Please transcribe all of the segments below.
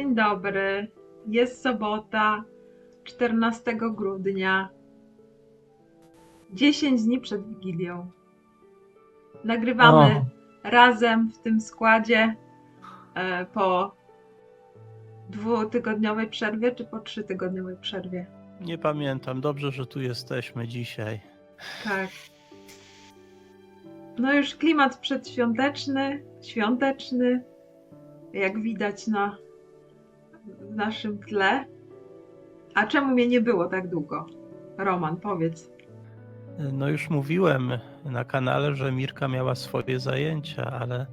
Dzień dobry. Jest sobota, 14 grudnia. 10 dni przed Wigilią. Nagrywamy razem w tym składzie e, po dwutygodniowej przerwie, czy po trzytygodniowej przerwie? Nie pamiętam. Dobrze, że tu jesteśmy dzisiaj. Tak. No już klimat przedświąteczny, świąteczny, jak widać na naszym tle. A czemu mnie nie było tak długo? Roman, powiedz. No już mówiłem na kanale, że Mirka miała swoje zajęcia, ale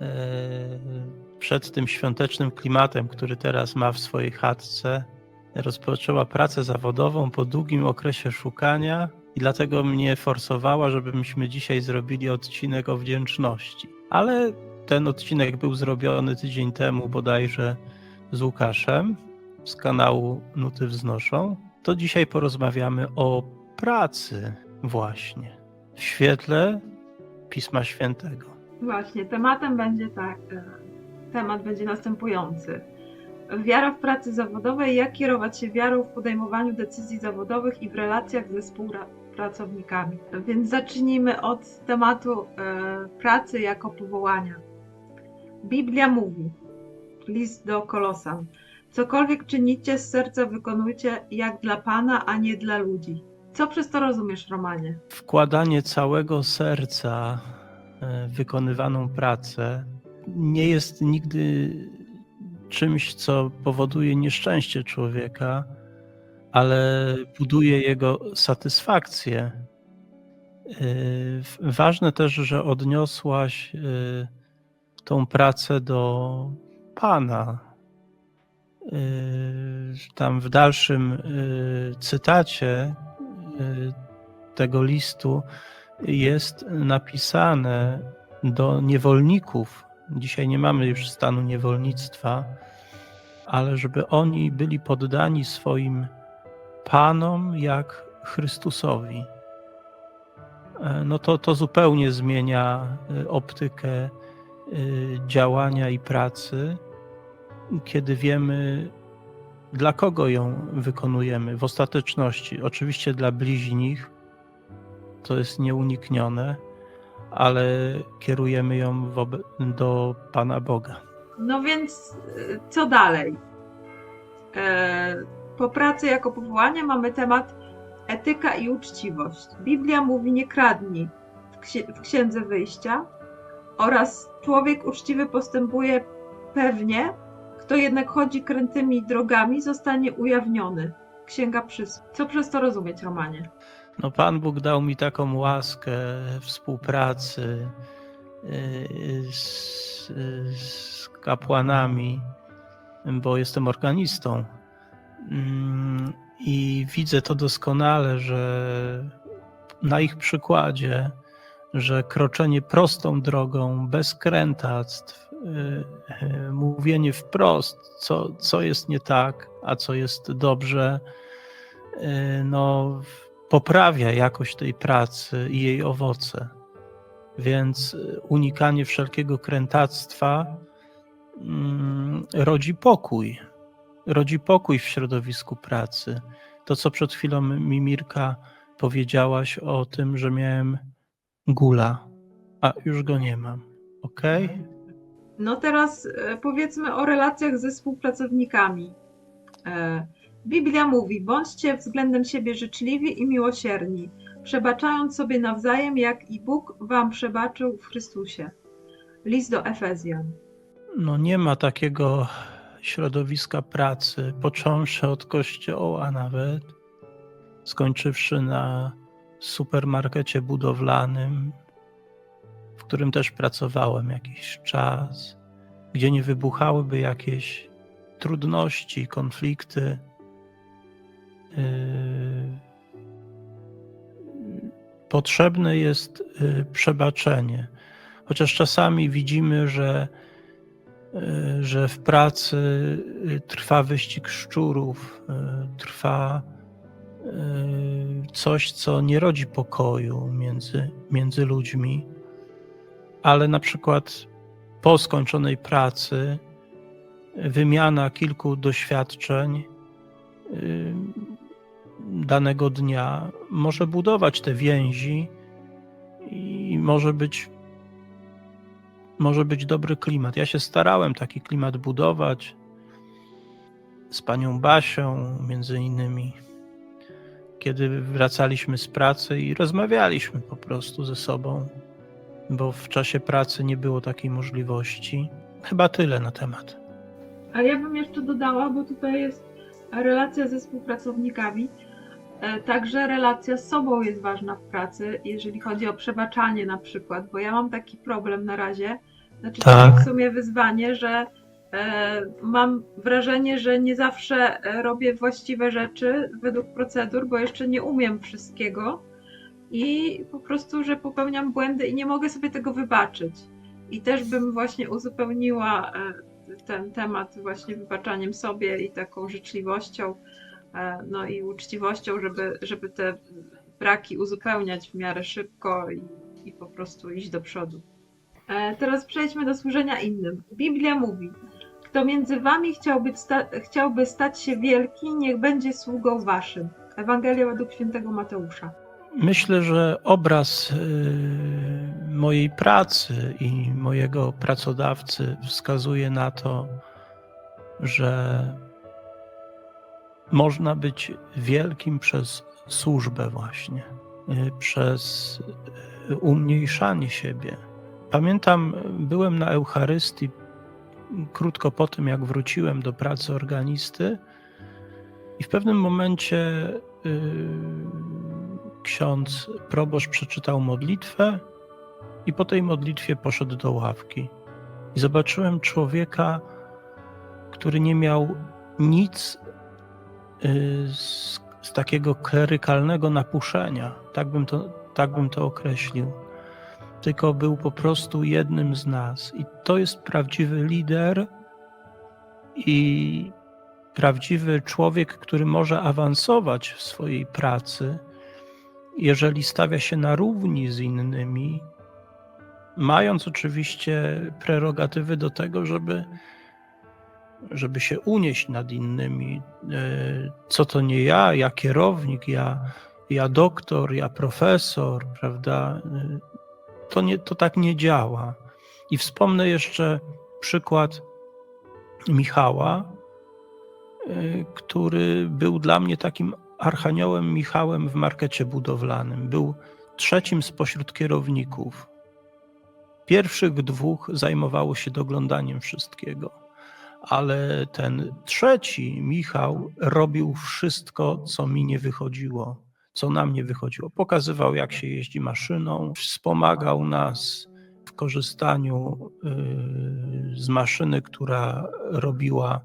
e, przed tym świątecznym klimatem, który teraz ma w swojej chatce, rozpoczęła pracę zawodową po długim okresie szukania i dlatego mnie forsowała, żebyśmy dzisiaj zrobili odcinek o wdzięczności. Ale ten odcinek był zrobiony tydzień temu bodajże z Łukaszem z kanału Nuty Wznoszą. To dzisiaj porozmawiamy o pracy właśnie w świetle Pisma Świętego. Właśnie, tematem będzie tak. e, Temat będzie następujący. Wiara w pracy zawodowej, jak kierować się wiarą w podejmowaniu decyzji zawodowych i w relacjach ze współpracownikami. Więc zacznijmy od tematu e, pracy jako powołania. Biblia mówi, list do Kolosan, cokolwiek czynicie z serca wykonujcie jak dla Pana, a nie dla ludzi. Co przez to rozumiesz, Romanie? Wkładanie całego serca w wykonywaną pracę nie jest nigdy czymś, co powoduje nieszczęście człowieka, ale buduje jego satysfakcję. Yy, Ważne też, że odniosłaś yy, tą pracę do Pana. Yy, Tam w dalszym yy, cytacie yy, tego listu jest napisane do niewolników. Dzisiaj nie mamy już stanu niewolnictwa, ale żeby oni byli poddani swoim panom jak Chrystusowi. E, No to, to zupełnie zmienia optykę działania i pracy, kiedy wiemy, dla kogo ją wykonujemy w ostateczności. Oczywiście dla bliźnich, to jest nieuniknione, ale kierujemy ją do Pana Boga. No więc co dalej? E, Po pracy jako powołanie mamy temat etyka i uczciwość. Biblia mówi nie kradnij w Księdze Wyjścia oraz człowiek uczciwy postępuje pewnie, kto jednak chodzi krętymi drogami zostanie ujawniony. Księga Przysług. Co przez to rozumieć, Romanie? No, Pan Bóg dał mi taką łaskę współpracy yy, z, z kapłanami, bo jestem organistą. Mm, I widzę to doskonale, że na ich przykładzie, że kroczenie prostą drogą, bez krętactw, mówienie wprost, co, co jest nie tak, a co jest dobrze, yy, no, poprawia jakość tej pracy i jej owoce. Więc unikanie wszelkiego krętactwa mm, rodzi pokój. Rodzi pokój w środowisku pracy. To, co przed chwilą mi Mirka powiedziałaś o tym, że miałem gula, a już go nie mam. Ok? No teraz e, powiedzmy o relacjach ze współpracownikami. E, Biblia mówi: bądźcie względem siebie życzliwi i miłosierni, przebaczając sobie nawzajem, jak i Bóg wam przebaczył w Chrystusie. List do Efezjan. No nie ma takiego środowiska pracy, począwszy od kościoła nawet, skończywszy na supermarkecie budowlanym, którym też pracowałem jakiś czas, gdzie nie wybuchałyby jakieś trudności, konflikty. Yy, Potrzebne jest yy, przebaczenie. Chociaż czasami widzimy, że y, że w pracy trwa wyścig szczurów, trwa coś, co nie rodzi pokoju między, między ludźmi, ale na przykład po skończonej pracy wymiana kilku doświadczeń y, danego dnia może budować te więzi i może być może być dobry klimat. Ja się starałem taki klimat budować z panią Basią, między innymi, kiedy wracaliśmy z pracy i rozmawialiśmy po prostu ze sobą, bo w czasie pracy nie było takiej możliwości. Chyba tyle na temat. A ja bym jeszcze dodała, bo tutaj jest relacja ze współpracownikami. E, Także relacja z sobą jest ważna w pracy, jeżeli chodzi o przebaczanie na przykład, bo ja mam taki problem na razie, znaczy Tak. takie w sumie wyzwanie, że e, mam wrażenie, że nie zawsze e, robię właściwe rzeczy według procedur, bo jeszcze nie umiem wszystkiego i po prostu, że popełniam błędy i nie mogę sobie tego wybaczyć. I też bym właśnie uzupełniła e, ten temat właśnie wybaczaniem sobie i taką życzliwością, e, no i uczciwością, żeby, żeby te braki uzupełniać w miarę szybko i, i po prostu iść do przodu. E, Teraz przejdźmy do służenia innym. Biblia mówi: Kto między wami chciałby, sta- chciałby stać się wielki, niech będzie sługą waszym. Ewangelia według świętego Mateusza. Myślę, że obraz y, mojej pracy i mojego pracodawcy wskazuje na to, że można być wielkim przez służbę, właśnie, y, przez y, umniejszanie siebie. Pamiętam, byłem na Eucharystii krótko po tym, jak wróciłem do pracy organisty, i w pewnym momencie y, ksiądz proboszcz przeczytał modlitwę i po tej modlitwie poszedł do ławki. I zobaczyłem człowieka, który nie miał nic y, z, z takiego klerykalnego napuszenia, tak bym, to, tak bym to określił. Tylko był po prostu jednym z nas. I to jest prawdziwy lider i prawdziwy człowiek, który może awansować w swojej pracy, jeżeli stawia się na równi z innymi, mając oczywiście prerogatywy do tego, żeby, żeby się unieść nad innymi. E, Co to nie ja, ja kierownik, ja, ja doktor, ja profesor, prawda? E, To, nie, to tak nie działa. I wspomnę jeszcze przykład Michała, y, który był dla mnie takim archaniołem Michałem w markecie budowlanym. Był trzecim spośród kierowników. Pierwszych dwóch zajmowało się doglądaniem wszystkiego, ale ten trzeci, Michał, robił wszystko, co mi nie wychodziło, co nam nie wychodziło. Pokazywał, jak się jeździ maszyną, wspomagał nas w korzystaniu y, z maszyny, która robiła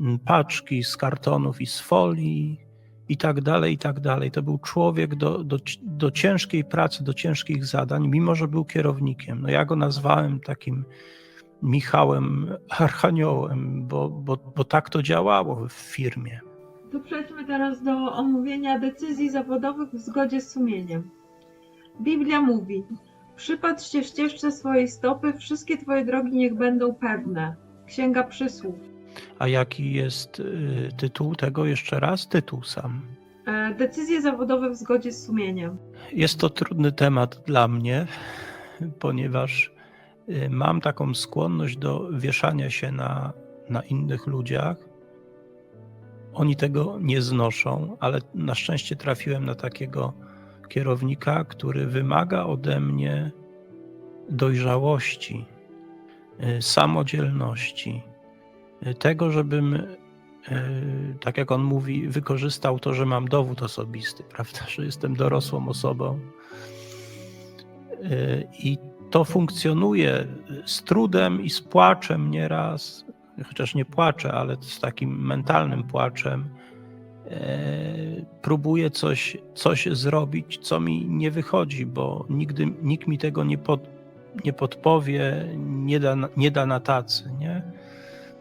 mm, paczki z kartonów i z folii i tak dalej, i tak dalej. To był człowiek do, do, do ciężkiej pracy, do ciężkich zadań, mimo że był kierownikiem. No ja go nazwałem takim Michałem Archaniołem, bo, bo, bo tak to działało w firmie. To przejdźmy teraz do omówienia decyzji zawodowych w zgodzie z sumieniem. Biblia mówi: Przypatrz się ścieżce swojej stopy, wszystkie twoje drogi niech będą pewne. Księga Przysłów. A jaki jest y, tytuł tego jeszcze raz? Tytuł sam. E, Decyzje zawodowe w zgodzie z sumieniem. Jest to trudny temat dla mnie, ponieważ y, mam taką skłonność do wieszania się na, na innych ludziach. Oni tego nie znoszą, ale na szczęście trafiłem na takiego kierownika, który wymaga ode mnie dojrzałości, y, samodzielności, tego, żebym, y, tak jak on mówi, wykorzystał to, że mam dowód osobisty, prawda, że jestem dorosłą osobą. Y, I to funkcjonuje z trudem i z płaczem nieraz, chociaż nie płaczę, ale z takim mentalnym płaczem. E, Próbuję coś, coś zrobić, co mi nie wychodzi, bo nigdy nikt mi tego nie, pod, nie podpowie, nie da, nie da na tacy. Nie?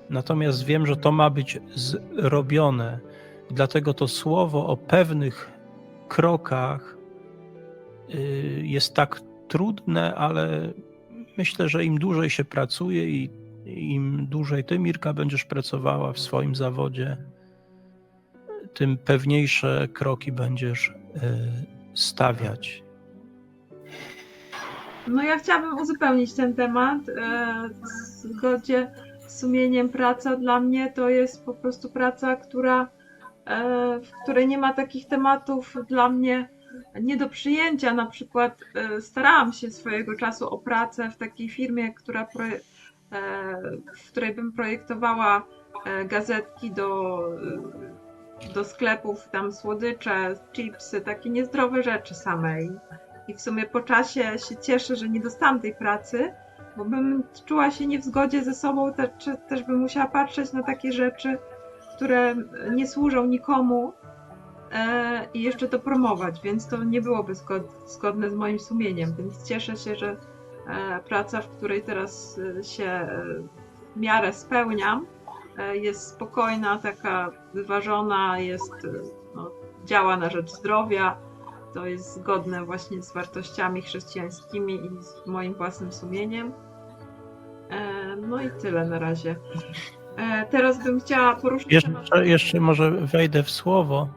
Natomiast wiem, że to ma być zrobione. Dlatego to słowo o pewnych krokach y, jest tak trudne, ale myślę, że im dłużej się pracuje i, im dłużej ty, Mirka, będziesz pracowała w swoim zawodzie, tym pewniejsze kroki będziesz y, stawiać. No ja chciałabym uzupełnić ten temat. E, W zgodzie sumieniem praca dla mnie to jest po prostu praca, która, e, w której nie ma takich tematów dla mnie nie do przyjęcia. Na przykład e, starałam się swojego czasu o pracę w takiej firmie, która e, w której bym projektowała gazetki do, do sklepów, tam słodycze, chipsy, takie niezdrowe rzeczy samej. I w sumie po czasie się cieszę, że nie dostałam tej pracy, bo bym czuła się nie w zgodzie ze sobą, te, czy też bym musiała patrzeć na takie rzeczy, które nie służą nikomu e, i jeszcze to promować, więc to nie byłoby zgod, zgodne z moim sumieniem, więc cieszę się, że e, praca, w której teraz e, się e, w miarę spełniam, e, jest spokojna, taka wyważona, jest, e, no, działa na rzecz zdrowia, to jest zgodne właśnie z wartościami chrześcijańskimi i z moim własnym sumieniem. E, No i tyle na razie. E, Teraz bym chciała poruszyć temat. Jeszcze, jeszcze może wejdę w słowo,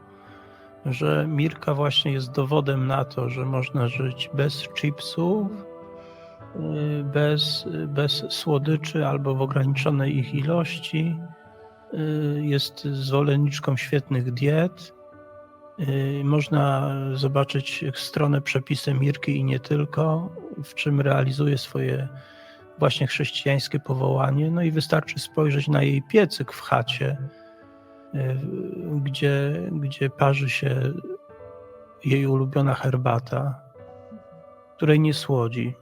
że Mirka właśnie jest dowodem na to, że można żyć bez chipsów, y, bez, bez słodyczy albo w ograniczonej ich ilości. Y, Jest zwolenniczką świetnych diet. Y, Można zobaczyć stronę przepisy Mirki i nie tylko, w czym realizuje swoje właśnie chrześcijańskie powołanie. No i wystarczy spojrzeć na jej piecyk w chacie, y, gdzie, gdzie parzy się jej ulubiona herbata, której nie słodzi.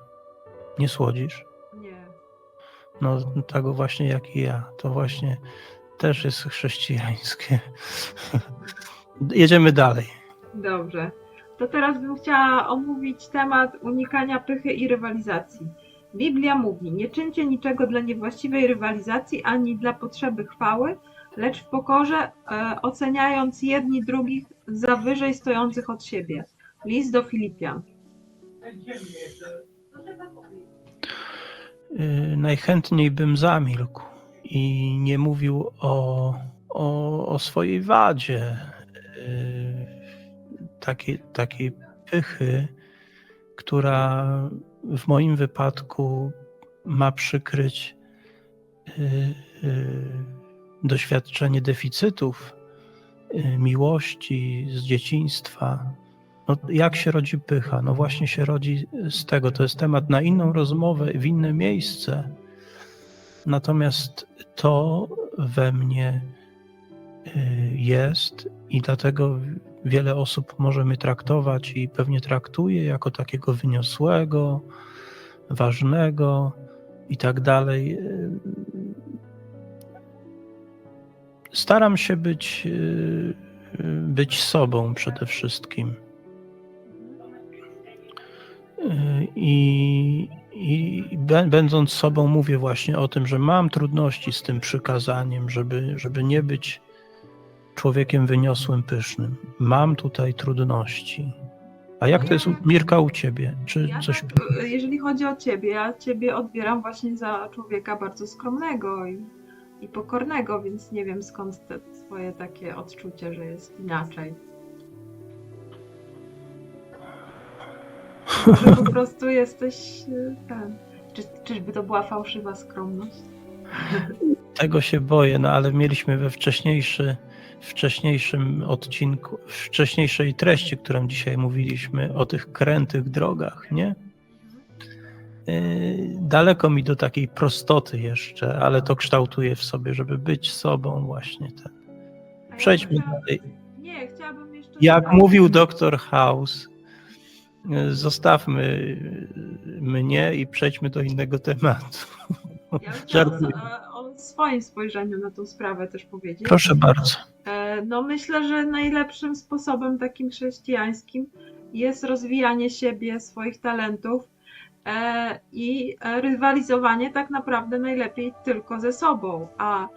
Nie słodzisz? Nie. No tak właśnie jak i ja. To właśnie też jest chrześcijańskie. Jedziemy dalej. Dobrze. To teraz bym chciała omówić temat unikania pychy i rywalizacji. Biblia mówi: Nie czyńcie niczego dla niewłaściwej rywalizacji ani dla potrzeby chwały, lecz w pokorze e, oceniając jedni drugich za wyżej stojących od siebie. List do Filipian. Y, najchętniej bym zamilkł i nie mówił o, o, o swojej wadzie, y, takiej, takiej pychy, która w moim wypadku ma przykryć y, y, doświadczenie deficytów, y, miłości z dzieciństwa. No, jak się rodzi pycha? No właśnie się rodzi z tego. To jest temat na inną rozmowę, w inne miejsce. Natomiast to we mnie jest i dlatego wiele osób może mnie traktować i pewnie traktuje jako takiego wyniosłego, ważnego i tak dalej. Staram się być, być sobą przede wszystkim. I, i bę- będąc sobą, mówię właśnie o tym, że mam trudności z tym przykazaniem, żeby, żeby nie być człowiekiem wyniosłym, pysznym. Mam tutaj trudności. A jak to jest, Mirka, u ciebie? Czy Ja coś. tak, jeżeli chodzi o ciebie, ja ciebie odbieram właśnie za człowieka bardzo skromnego i, i pokornego, więc nie wiem skąd te twoje takie odczucie, że jest inaczej. Może po prostu jesteś e, ten. Czy, czyżby to była fałszywa skromność? Tego się boję, no ale mieliśmy we wcześniejszy, wcześniejszym odcinku, wcześniejszej treści, którą dzisiaj mówiliśmy, o tych krętych drogach, nie? Yy, Daleko mi do takiej prostoty jeszcze, ale to kształtuję w sobie, żeby być sobą właśnie ten. Przejdźmy dalej. Nie, chciałabym jeszcze. Jak mówił doktor House, zostawmy yy, mnie i przejdźmy do innego tematu. Ja Żartuję. Swoim spojrzeniu na tą sprawę też powiedzieć. Proszę bardzo. E, No myślę, że najlepszym sposobem takim chrześcijańskim jest rozwijanie siebie, swoich talentów e, i rywalizowanie tak naprawdę najlepiej tylko ze sobą, a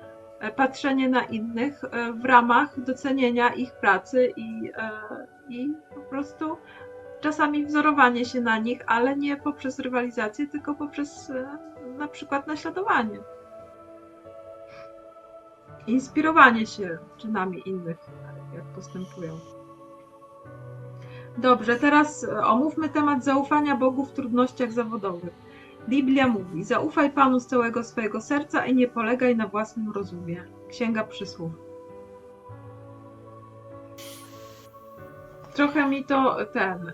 e, patrzenie na innych w ramach docenienia ich pracy i, i po prostu czasami wzorowanie się na nich, ale nie poprzez rywalizację, tylko poprzez na przykład naśladowanie. Inspirowanie się czynami innych, jak postępują. Dobrze, teraz e, omówmy temat zaufania Bogu w trudnościach zawodowych. Biblia mówi: Zaufaj Panu z całego swojego serca i nie polegaj na własnym rozumie. Księga Przysłów. Trochę mi to ten. E,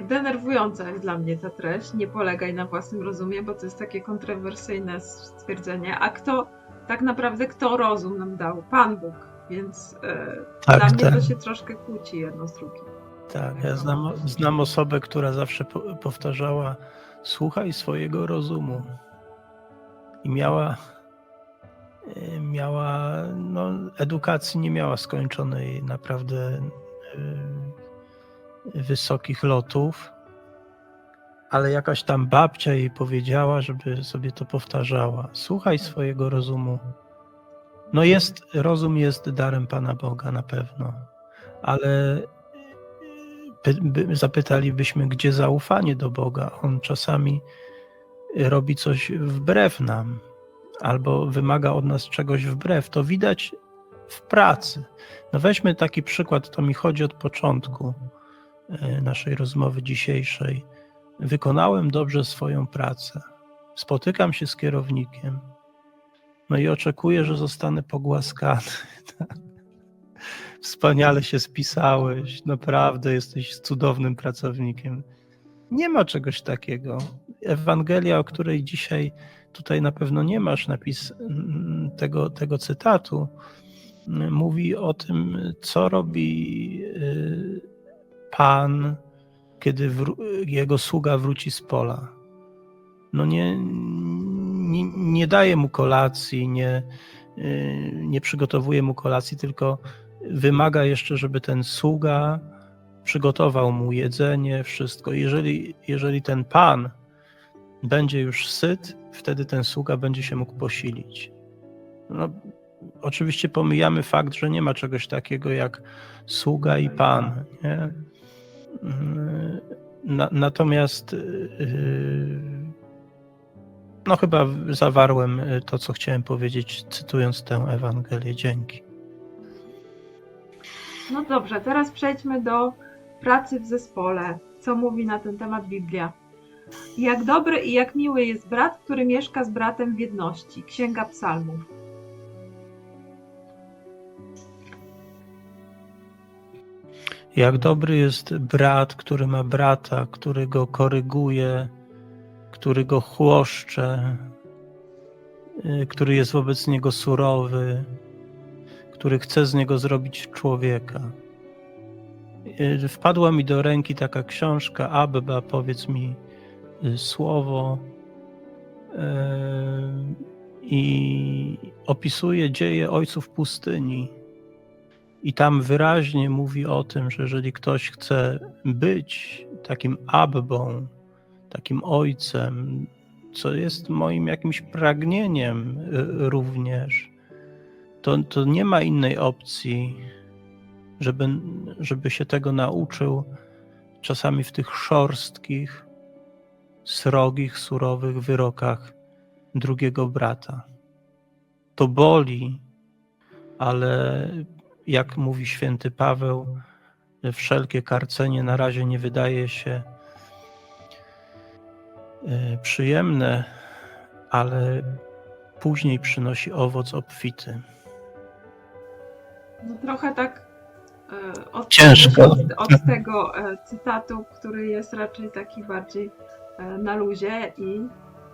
denerwująca jest dla mnie ta treść. Nie polegaj na własnym rozumie, bo to jest takie kontrowersyjne stwierdzenie. A kto tak naprawdę, kto rozum nam dał? Pan Bóg. Więc e, Tak, dla mnie tak. to się troszkę kłóci jedno z drugim. Tak, ja znam, znam osobę, która zawsze po, powtarzała: Słuchaj swojego rozumu. I miała, e, miała no, edukacji nie miała skończonej naprawdę e, wysokich lotów, ale jakaś tam babcia jej powiedziała, żeby sobie to powtarzała. Słuchaj swojego rozumu. No jest, rozum jest darem Pana Boga na pewno, ale py- by- zapytalibyśmy, gdzie zaufanie do Boga. On czasami robi coś wbrew nam, albo wymaga od nas czegoś wbrew. To widać w pracy. No weźmy taki przykład, to mi chodzi od początku e, naszej rozmowy dzisiejszej. Wykonałem dobrze swoją pracę. Spotykam się z kierownikiem. No i oczekuję, że zostanę pogłaskany. Wspaniale się spisałeś, naprawdę jesteś cudownym pracownikiem. Nie ma czegoś takiego. Ewangelia, o której dzisiaj tutaj na pewno nie masz napis mm, tego, tego cytatu, mm, mówi o tym, co robi y, Pan, kiedy jego sługa wróci z pola. No nie, nie, nie daje mu kolacji, nie, y, nie przygotowuje mu kolacji, tylko wymaga jeszcze, żeby ten sługa przygotował mu jedzenie, wszystko. Jeżeli, jeżeli ten pan będzie już syt, wtedy ten sługa będzie się mógł posilić. No, oczywiście pomijamy fakt, że nie ma czegoś takiego jak sługa i pan. Nie? Mm, Na, natomiast yy, no chyba zawarłem y, to, co chciałem powiedzieć, cytując tę Ewangelię. Dzięki. No dobrze, teraz przejdźmy do pracy w zespole. Co mówi na ten temat Biblia? Jak dobry i jak miły jest brat, który mieszka z bratem w jedności. Księga Psalmów. Jak dobry jest brat, który ma brata, który go koryguje, który go chłoszcze, y, który jest wobec niego surowy, który chce z niego zrobić człowieka. Y, Wpadła mi do ręki taka książka, Abba, powiedz mi y, słowo. I opisuje dzieje ojców pustyni. I tam wyraźnie mówi o tym, że jeżeli ktoś chce być takim Abbą, takim ojcem, co jest moim jakimś pragnieniem y, również, to, to nie ma innej opcji, żeby, żeby się tego nauczył czasami w tych szorstkich, srogich, surowych wyrokach drugiego brata. To boli, ale jak mówi święty Paweł, wszelkie karcenie na razie nie wydaje się e, przyjemne, ale później przynosi owoc obfity. No trochę tak e, od, Ciężko. Od, od tego e, cytatu, który jest raczej taki bardziej na luzie i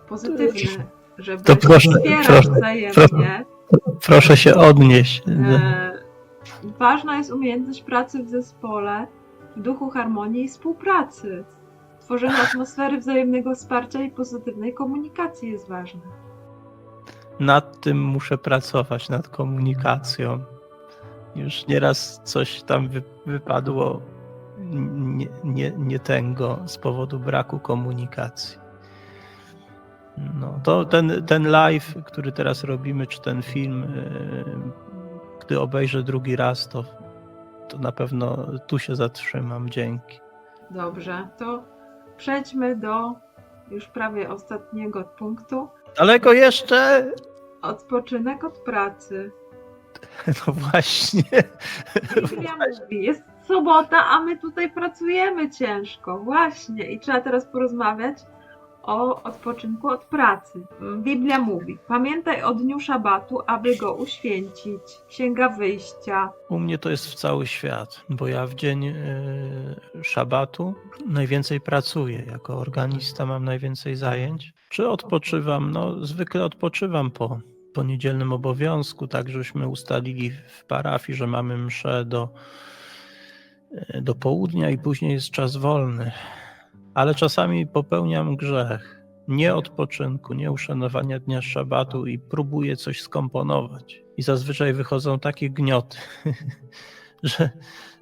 pozytywny, żeby To proszę, wspierać proszę, wzajemnie. Proszę się odnieść. E, ważna jest umiejętność pracy w zespole, w duchu harmonii i współpracy. Tworzenie atmosfery wzajemnego wsparcia i pozytywnej komunikacji jest ważne. Nad tym muszę pracować, nad komunikacją. Już nieraz coś tam wy, wypadło nie, nie, nie tego z powodu braku komunikacji. No, to ten, ten live, który teraz robimy, czy ten film, yy, gdy obejrzę drugi raz, to, to na pewno tu się zatrzymam. Dzięki. Dobrze, to przejdźmy do już prawie ostatniego punktu. Daleko jeszcze? Odpoczynek od pracy. No właśnie. Biblia mówi, jest sobota, a my tutaj pracujemy ciężko. Właśnie. I trzeba teraz porozmawiać o odpoczynku od pracy. Biblia mówi, pamiętaj o dniu szabatu, aby go uświęcić. Księga Wyjścia. U mnie to jest w cały świat, bo ja w dzień y, szabatu najwięcej pracuję. Jako organista mam najwięcej zajęć. Czy odpoczywam? No, zwykle odpoczywam po, po niedzielnym obowiązku, tak żeśmy ustalili w parafii, że mamy mszę do, y, do południa i później jest czas wolny. Ale czasami popełniam grzech nie odpoczynku, nie uszanowania dnia szabatu i próbuję coś skomponować. I zazwyczaj wychodzą takie gnioty, że,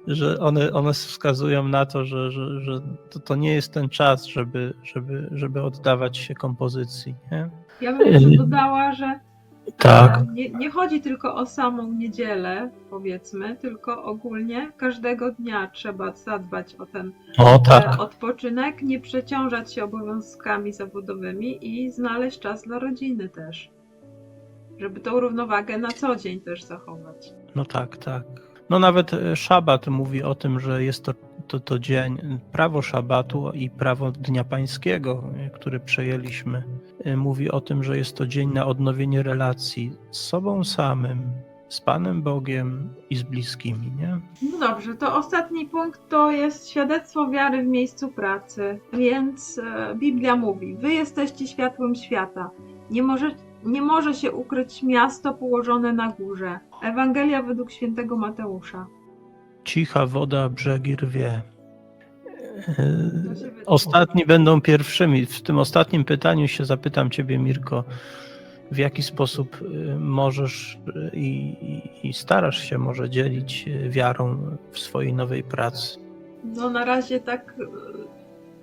że one, one wskazują na to, że, że, że to, to nie jest ten czas, żeby, żeby, żeby oddawać się kompozycji. Nie? Ja bym jeszcze dodała, że Tak. nie, nie chodzi tylko o samą niedzielę, powiedzmy, tylko ogólnie każdego dnia trzeba zadbać o ten O e, tak. odpoczynek, nie przeciążać się obowiązkami zawodowymi i znaleźć czas dla rodziny też. Żeby tą równowagę na co dzień też zachować. No tak, tak. No nawet e, szabat mówi o tym, że jest to, to, to dzień, prawo szabatu i prawo Dnia Pańskiego, który przejęliśmy, e, mówi o tym, że jest to dzień na odnowienie relacji z sobą samym, z Panem Bogiem i z bliskimi, nie? No dobrze, to ostatni punkt to jest świadectwo wiary w miejscu pracy. Więc e, Biblia mówi: Wy jesteście światłem świata. Nie może, nie może się ukryć miasto położone na górze. Ewangelia według świętego Mateusza. Cicha woda brzegi rwie. Ostatni będą pierwszymi. W tym ostatnim pytaniu się zapytam Ciebie, Mirko, w jaki sposób y, możesz y, i, i, i starasz się może dzielić y, wiarą w swojej nowej pracy? No na razie tak,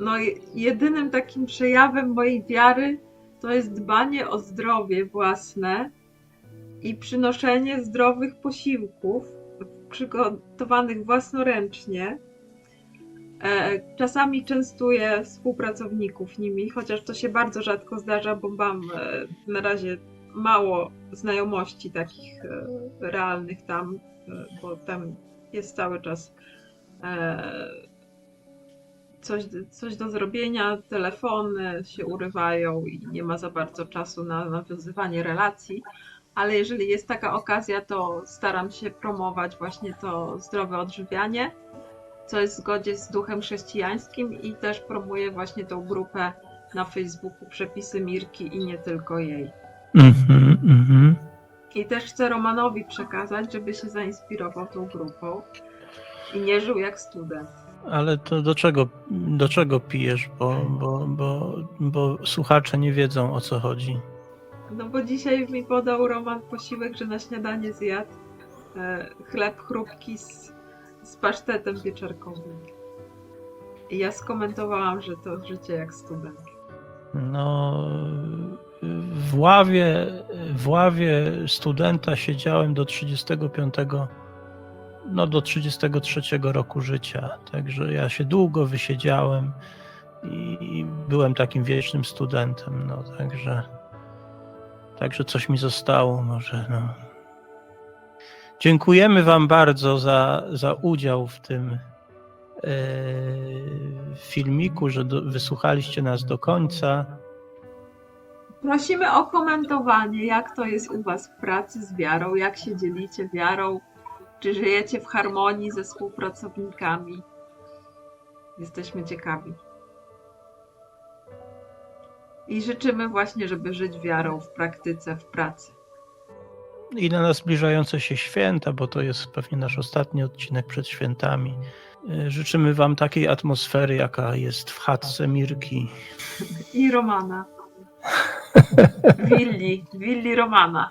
no je- jedynym takim przejawem mojej wiary to jest dbanie o zdrowie własne i przynoszenie zdrowych posiłków przygotowanych własnoręcznie. E, Czasami częstuję współpracowników nimi, chociaż to się bardzo rzadko zdarza, bo mam e, na razie mało znajomości takich e, realnych tam, bo tam jest cały czas coś, coś do zrobienia, telefony się urywają i nie ma za bardzo czasu na nawiązywanie relacji. Ale jeżeli jest taka okazja, to staram się promować właśnie to zdrowe odżywianie, co jest w zgodzie z duchem chrześcijańskim i też promuję właśnie tą grupę na Facebooku Przepisy Mirki i nie tylko jej. Mhm, mhm. I też chcę Romanowi przekazać, żeby się zainspirował tą grupą i nie żył jak student. Ale to do czego, do czego pijesz? Bo, bo, bo, bo słuchacze nie wiedzą o co chodzi. No bo dzisiaj mi podał Roman posiłek, że na śniadanie zjadł e, chleb chrupki z, z pasztetem pieczarkowym. I ja skomentowałam, że to życie jak student. No, w ławie, w ławie studenta siedziałem do 35, no do 33 roku życia. Także ja się długo wysiedziałem i, byłem takim wiecznym studentem. No, także, także coś mi zostało może. No. Dziękujemy Wam bardzo za, za udział w tym e, filmiku, że do, wysłuchaliście nas do końca. Prosimy o komentowanie, jak to jest u Was w pracy z wiarą, jak się dzielicie wiarą, czy żyjecie w harmonii ze współpracownikami. Jesteśmy ciekawi. I życzymy właśnie, żeby żyć wiarą w praktyce, w pracy. I na nas zbliżające się święta, bo to jest pewnie nasz ostatni odcinek przed świętami. E, Życzymy Wam takiej atmosfery, jaka jest w chatce Mirki. I Romana. Willi, Willi Romana.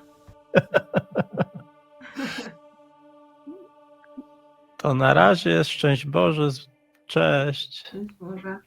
To na razie, szczęść Boże, cześć. Boże.